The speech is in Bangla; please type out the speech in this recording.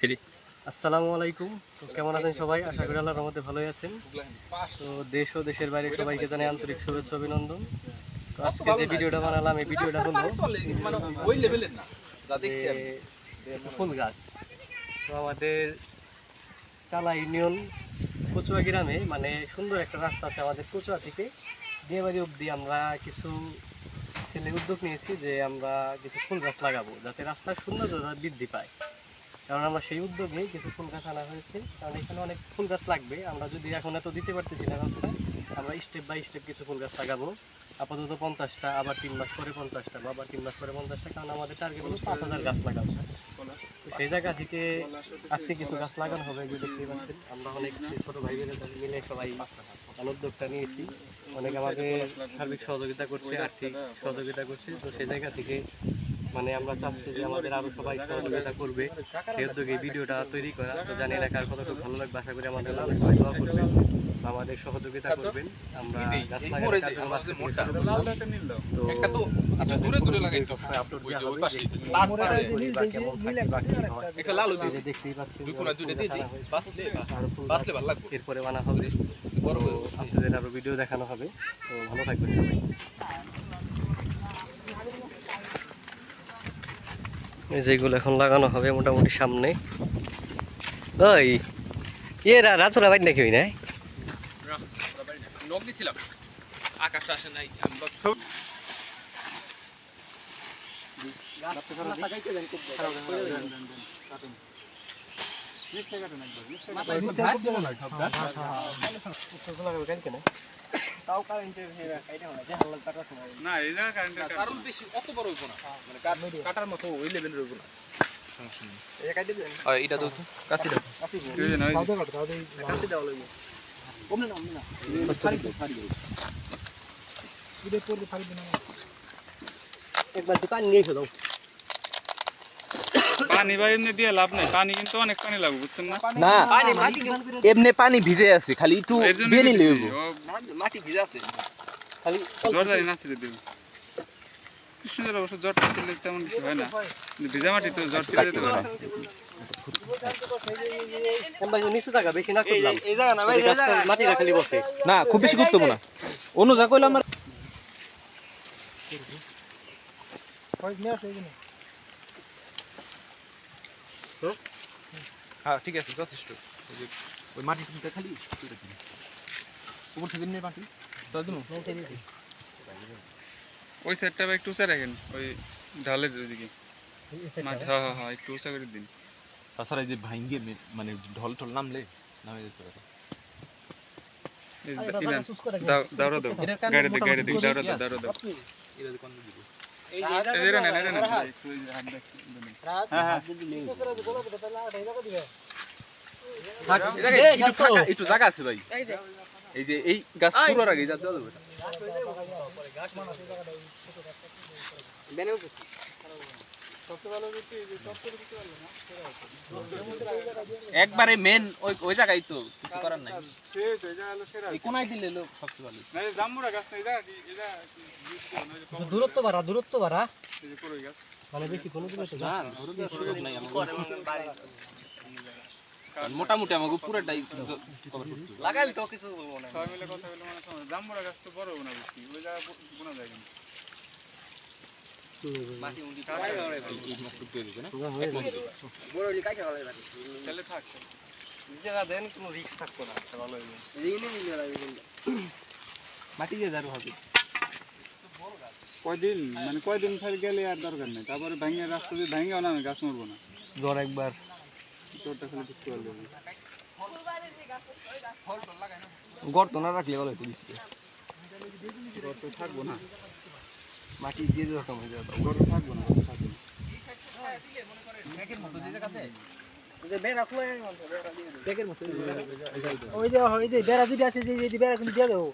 থ্রি আসসালামু আলাইকুম। তো কেমন আছেন সবাই? আশা করি আল্লাহর রহমতে ভালোই আছেন। তো দেশ ও দেশের বাইরে সবাইকে জানাই আন্তরিক শুভেচ্ছা, অভিনন্দন। তো আজকে যে ভিডিওটা বানালাম, এই ভিডিওটা হলো ফুল গাছ। তো আমাদের চালা ইউনিয়ন কচুয়া গ্রামে মানে সুন্দর একটা রাস্তা আছে আমাদের কচুয়া থেকে। বিয়েবাড়ি অবধি আমরা কিছু ছেলে উদ্যোগ নিয়েছি যে আমরা কিছু ফুল গাছ লাগাবো, যাতে রাস্তার সৌন্দর্যতা বৃদ্ধি পায়। কারণ আমরা সেই উদ্যোগে কিছু ফুল গাছ আনা হয়েছে। কারণ এখানে অনেক ফুল গাছ লাগবে। আমরা যদি এখন এত দিতে পারতেছি না রাস্তায় আমরা স্টেপ বাই স্টেপ কিছু ফুল গাছ লাগাবো। আপাতত পঞ্চাশটা, আবার তিন মাস পরে পঞ্চাশটা বা আবার তিন মাস পরে পঞ্চাশটা, কারণ আমাদের টার্গেট হলো পাঁচ হাজার গাছ লাগাবো সেই জায়গা থেকে আজকে কিছু গাছ লাগানো হবে যে দেখতেই পাচ্ছেন। আমরা অনেক ছোট ভাই মিলে সবাই উদ্যোগটা নিয়েছি। অনেক আমাদের সার্বিক সহযোগিতা করছে, আর্থিক সহযোগিতা করছে। তো সেই জায়গা থেকে মানে আমরা চাচ্ছি যে আমাদের আরও সবাই সহযোগিতা করবে। সেই উদ্যোগে এই ভিডিওটা তৈরি করা। তো জানি না কার কতটুকু ভালো লাগবে আশা করি আমাদের সবাই দোয়া করবেন। বা আমাদের সহযোগিতা করবেন। আমরা। তো একটা তো একটু দূরে দূরে লাগাই তো দেওয়া হবে। একটা লাল দেখতেই পাচ্ছেন দুই যে কোনা দুইটা দিয়ে দিই বাসলে বাসলে ভালো লাগবে। এরপরে বানা হবে। আপনাদের আরও ভিডিও দেখানো হবে। তো ভালো থাকবেন সবাই। যেগুলো এখন লাগানো হবে মোটামুটি সামনে। ওই ইয়ে রা- রাজুরা বাইর নাকি ওই না? নখ দিছিলাম। আকাশ আসে নাই আমি বা- না এই জায়গা কারেন্টের কারণ বেশি অত বড় হইব না। মানে কাট- কাটার মতো ওই লেভেলের হইব না। এটা তো। কাছে দাও। একবার পানি নিয়ে এসে দাও। পানি বা এমনি দিয়ে লাভ নাই। পানি কিন্তু অনেক পানি লাগবে বুঝছেন না? না এমনি পানি ভিজে আছে খালি একটু দিয়ে নিলে দিতেছি। হইব। ও খালি জানি না ছেড়ে দেবে। কৃষ্ণদের অবশ্য জ্বর ছিল তেমন কিছু হয় না। ভিজা মাটি তো জ্বর ছেড়ে যেতে পারে। না খুব বেশি করতে না। অন্য যা কইলাম আমার হ্যাঁ ঠিক আছে যথেষ্ট। ওই যে ওই মাটি খালি। উপর থেকে নিয়ে মাটি। ওই বা একটু উঁচা রাখেন ওই ঢালের ওইদিকে। হ্যাঁ হ্যাঁ হ্যাঁ একটু উঁচা করে দিন। তাছাড়া এই যে ভাঙ্গে মানে ঢল টল নামলে নামে যেতে পারে। এই যে ইনান, দাও দাওরা দাও গাড়ি দে গাড়ি দে দাওরা দাও দাওরা দাও একটু জায়গা আছে ভাই। এই যে। এই গাছ শুরুর আগে যা দেওয়া যাবে। একবারে মেন ওই ওই জায়গায় তো কিছু করার নাই। তো কোনায় দিলে লোক সবচেয়ে ভালো। না না দূরত্ব বাড়া দূরত্ব বাড়া। মানে বেশি কোনো না। সুযোগ নাই মোটামুটি আমাকে পুরোটাই কভার করতে হবে। সবাই মিলে কথা বলে মানে জাম্বুরা গাছ তো বড় না বেশি ওই জায়গা বোনা যায় কিন্তু। তাহলে থাক মাটি দিয়ে দাঁড়ো কয়দিন মানে কয়দিন ফের গেলে আর দরকার নেই তারপরে ভেঙে রাস্তা দিয়ে ভেঙেও না আমি গাছ মরবো না জ্বর একবার তোরটা খালি ঢুকতে পারবে না গর্ত না রাখলে ভালো হতো থাকব না মাটি দিয়ে রকম হয়ে যাবে গরু থাকব না থাকব বেড়া দিবি আছে বেড়া কিন্তু দিয়ে দেবো।